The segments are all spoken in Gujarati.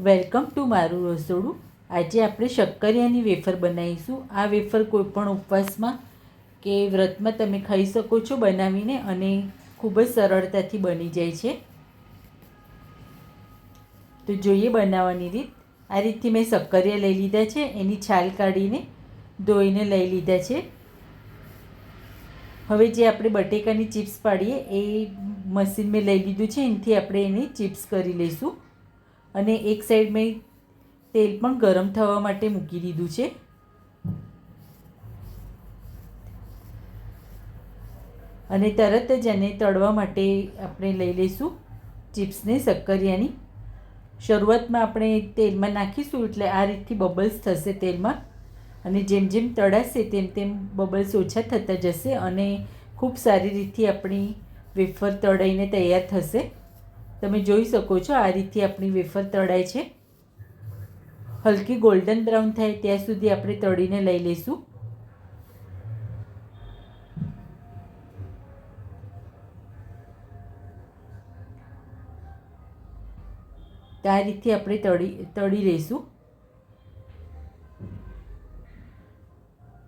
વેલકમ ટુ મારું રસોડું. આજે આપણે શક્કરિયાની વેફર બનાવીશું. આ વેફર કોઈપણ ઉપવાસમાં કે વ્રતમાં તમે ખાઈ શકો છો બનાવીને અને ખૂબ જ સરળતાથી બની જાય છે. તો જોઈએ બનાવવાની રીત. આ રીતથી મેં શક્કરિયા લઈ લીધા છે. એની છાલ કાઢીને ધોઈને લઈ લીધા છે. હવે જે આપણે બટેકાની ચિપ્સ પાડીએ, એ મશીન મેં લઈ લીધું છે. એનાથી આપણે એની ચિપ્સ કરી લઈશું. અને એક સાઈડ મેં તેલ પણ ગરમ થવા માટે મૂકી દીધું છે. અને તરત જ એને તળવા માટે આપણે લઈ લઈશું ચિપ્સને શક્કરિયાની. શરૂઆતમાં આપણે તેલમાં નાખીશું એટલે આ રીતથી બબલ્સ થશે તેલમાં. અને જેમ જેમ તળાશે તેમ તેમ બબલ્સ ઓછા થતા જશે અને ખૂબ સારી રીતથી આપણી વેફર તળાઈને તૈયાર થશે. તમે જોઈ શકો છો આ રીતથી આપણી વેફર તળાય છે. હલકી ગોલ્ડન બ્રાઉન થાય ત્યાં સુધી આપણે તળીને લઈ લઈશું. આ રીતથી આપણે તળી તળી લઈશું.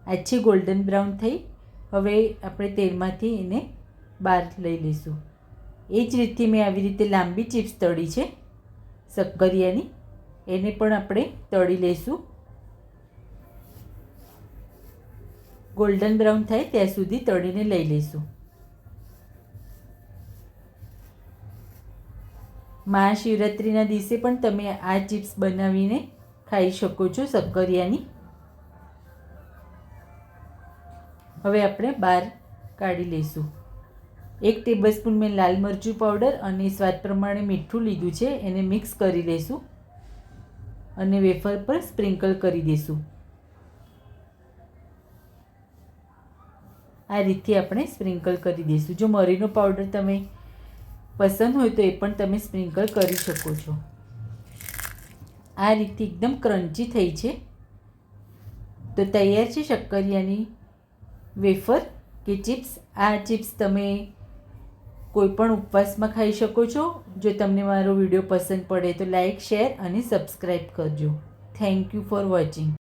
આછી ગોલ્ડન બ્રાઉન થઈ. હવે આપણે તેલમાંથી એને બહાર લઈ લઈશું. એ જ રીતથી મેં આવી રીતે લાંબી ચિપ્સ તળી છે શક્કરિયાની એને પણ આપણે તળી લઈશું ગોલ્ડન બ્રાઉન થાય ત્યાં સુધી તળીને લઈ લઈશું મહાશિવરાત્રિના દિવસે પણ તમે આ ચિપ્સ બનાવીને ખાઈ શકો છો શક્કરિયાની હવે આપણે બહાર કાઢી લઈશું એક ટેબલસ્પૂન મેં લાલ મરચું પાવડર અને સ્વાદ પ્રમાણે મીઠું લીધું છે, એને મિક્સ કરી લઈશું અને વેફર પર સ્પ્રિંકલ કરી દઈશું આ રીતથી આપણે સ્પ્રિંકલ કરી દઈશું જો મરીનો પાવડર તમે પસંદ હોય તો એ પણ તમે સ્પ્રિંકલ કરી શકો છો. આ રીતથી એકદમ ક્રન્ચી થઈ છે. તો તૈયાર છે શક્કરિયાની વેફર કે ચિપ્સ આ ચિપ્સ તમે કોઈ પણ ઉપવાસમાં ખાઈ શકો છો. જો તમને મારો વીડિયો પસંદ પડે તો લાઈક, શેર અને સબસ્ક્રાઈબ કરજો. Thank you for watching